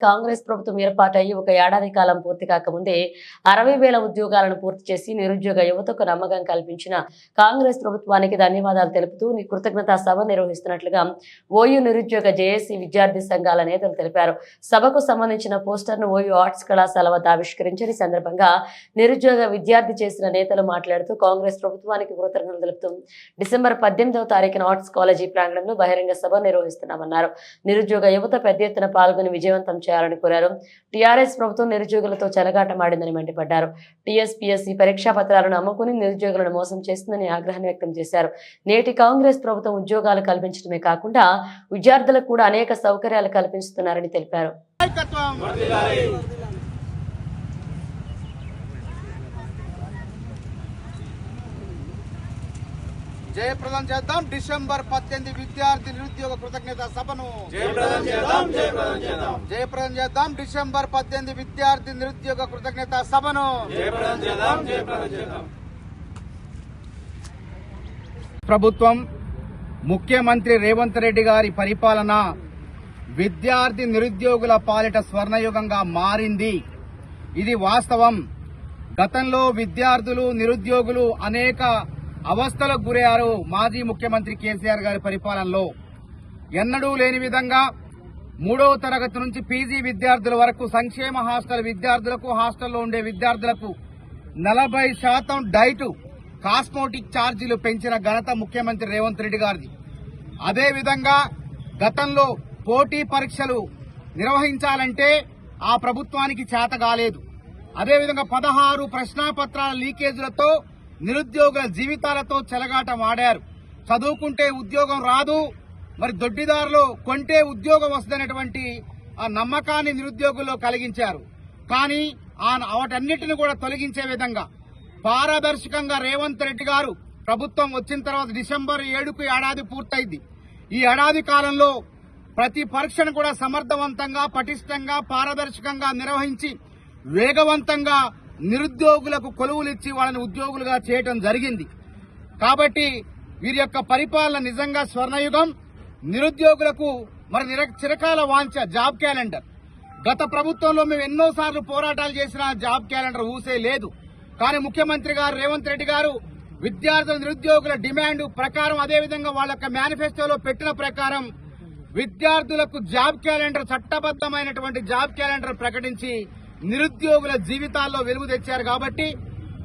కాంగ్రెస్ ప్రభుత్వం ఏర్పాటయ్యి ఒక ఏడాది కాలం పూర్తి కాకముందే అరవై వేల ఉద్యోగాలను పూర్తి చేసి నిరుద్యోగ యువతకు నమ్మకం కల్పించిన కాంగ్రెస్ ప్రభుత్వానికి ధన్యవాదాలు తెలుపుతూ కృతజ్ఞతా సభ నిర్వహిస్తున్నట్లుగా ఓయూ నిరుద్యోగ జేఏసీ విద్యార్థి సంఘాల నేతలు తెలిపారు. సభకు సంబంధించిన పోస్టర్ను ఓయూ ఆర్ట్స్ కళాశాల వద్ద ఆవిష్కరించిన సందర్భంగా నిరుద్యోగ విద్యార్థి చేసిన నేతలు మాట్లాడుతూ కాంగ్రెస్ ప్రభుత్వానికి కృతజ్ఞతలు తెలుపుతూ డిసెంబర్ పద్దెనిమిదవ తారీఖున ఆర్ట్స్ కాలేజీ ప్రాంగణంలో బహిరంగ సభ నిర్వహిస్తున్నామన్నారు. నిరుద్యోగ యువత పెద్ద ఎత్తున పాల్గొని విజయవంతం చేయాలని కోరారు. టీఆర్ఎస్ ప్రభుత్వం నిరుద్యోగులతో చెలగాటమాడిందని మండిపడ్డారు. టీఎస్పీఎస్సీ పరీక్షా పత్రాలను అమ్ముకుని నిరుద్యోగులను మోసం చేస్తుందని ఆగ్రహం వ్యక్తం చేశారు. నేటి కాంగ్రెస్ ప్రభుత్వం ఉద్యోగాలు కల్పించడమే కాకుండా విద్యార్థులకు కూడా అనేక సౌకర్యాలు కల్పిస్తున్నారని తెలిపారు. జయప్రదం చేద్దాం. డిసెంబర్ పద్దెనిమిది విద్యార్థి నిరుద్యోగ కృతజ్ఞత సభను. జయప్రదం చేద్దాం. జయప్రదం చేద్దాం. డిసెంబర్ పద్దెనిమిది విద్యార్థి నిరుద్యోగ కృతజ్ఞత సభను. ప్రభుత్వం ముఖ్యమంత్రి రేవంత్ రెడ్డి గారి పరిపాలన విద్యార్థి నిరుద్యోగుల పాలిట స్వర్ణయుగంగా మారింది. ఇది వాస్తవం. గతంలో విద్యార్థులు నిరుద్యోగులు అనేక అవస్థలకు గురయ్యారు మాజీ ముఖ్యమంత్రి కేసీఆర్ గారి పరిపాలనలో. ఎన్నడూ లేని విధంగా మూడవ తరగతి నుంచి పీజీ విద్యార్థుల వరకు సంక్షేమ హాస్టల్ విద్యార్థులకు హాస్టల్లో ఉండే విద్యార్థులకు నలభై శాతం డైటు కాస్మోటిక్ ఛార్జీలు పెంచిన ఘనత ముఖ్యమంత్రి రేవంత్ రెడ్డి గారిది. అదేవిధంగా గతంలో పోటీ పరీక్షలు నిర్వహించాలంటే ఆ ప్రభుత్వానికి చేత కాలేదు అదేవిధంగా పదహారు ప్రశ్నాపత్రాల లీకేజీలతో నిరుద్యోగ జీవితాలతో చెలగాట మాడారు చదువుకుంటే ఉద్యోగం రాదు. మరి దొడ్డిదారులు కొంటే ఉద్యోగం వస్తుందనేటువంటి ఆ నమ్మకాన్ని నిరుద్యోగుల్లో కలిగించారు. కానీ ఆ వాటన్నిటిని కూడా తొలగించే విధంగా పారదర్శకంగా రేవంత్ రెడ్డి గారు ప్రభుత్వం వచ్చిన తర్వాత డిసెంబర్ ఏడుకు ఏడాది పూర్తయింది. ఈ ఏడాది కాలంలో ప్రతి పరీక్షను కూడా సమర్థవంతంగా పటిష్టంగా పారదర్శకంగా నిర్వహించి వేగవంతంగా నిరుద్యోగులకు కొలువులిచ్చి వాళ్ళని ఉద్యోగులుగా చేయటం జరిగింది. కాబట్టి వీరి యొక్క పరిపాలన నిజంగా స్వర్ణయుగం. నిరుద్యోగులకు మరి నిర- చిరకాల వాంఛ జాబ్ క్యాలెండర్. గత ప్రభుత్వంలో మేము ఎన్నోసార్లు పోరాటాలు చేసిన జాబ్ క్యాలెండర్ ఊసే లేదు. కానీ ముఖ్యమంత్రి గారు రేవంత్ రెడ్డి గారు విద్యార్థుల నిరుద్యోగుల డిమాండ్ ప్రకారం అదేవిధంగా వాళ్ళ యొక్క మేనిఫెస్టోలో పెట్టిన ప్రకారం విద్యార్థులకు జాబ్ క్యాలెండర్ చట్టబద్దమైనటువంటి జాబ్ క్యాలెండర్ ప్రకటించి నిరుద్యోగుల జీవితాల్లో వెలుగు తెచ్చారు కాబట్టి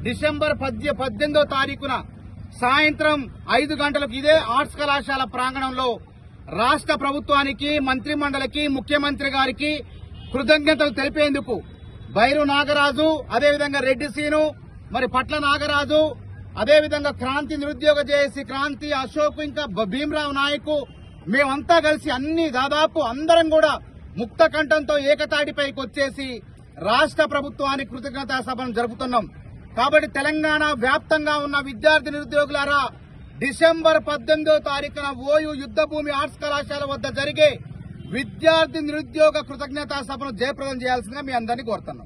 డిసెంబర్ పద్య పద్దెనిమిదో తారీఖున సాయంత్రం ఐదు గంటలకు ఇదే ఆర్ట్స్ కళాశాల ప్రాంగణంలో రాష్ట్ర ప్రభుత్వానికి మంత్రి మండలికి ముఖ్యమంత్రి గారికి కృతజ్ఞతలు తెలిపేందుకు బైరు నాగరాజు అదేవిధంగా రెడ్డి సీను మరి పట్ల నాగరాజు అదేవిధంగా క్రాంతి నిరుద్యోగ జేఏసీ క్రాంతి అశోక్ ఇంకా బ- భీమరావు నాయకు మేమంతా కలిసి అన్ని దాదాపు అందరం కూడా ముక్త కంఠంతో ఏకతాటిపైకి వచ్చేసి రాష్ట్ర ప్రభుత్వానికి కృతజ్ఞతా సభను జరుపుతున్నాం. కాబట్టి తెలంగాణ వ్యాప్తంగా ఉన్న విద్యార్థి నిరుద్యోగులారా డిసెంబర్ పద్దెనిమిదో తారీఖున ఓయూ యుద్ధభూమి ఆర్ట్స్ కళాశాల వద్ద జరిగే విద్యార్థి నిరుద్యోగ కృతజ్ఞతా సభను జయప్రదం చేయాల్సిందిగా మీ అందరినీ కోరుతున్నాం.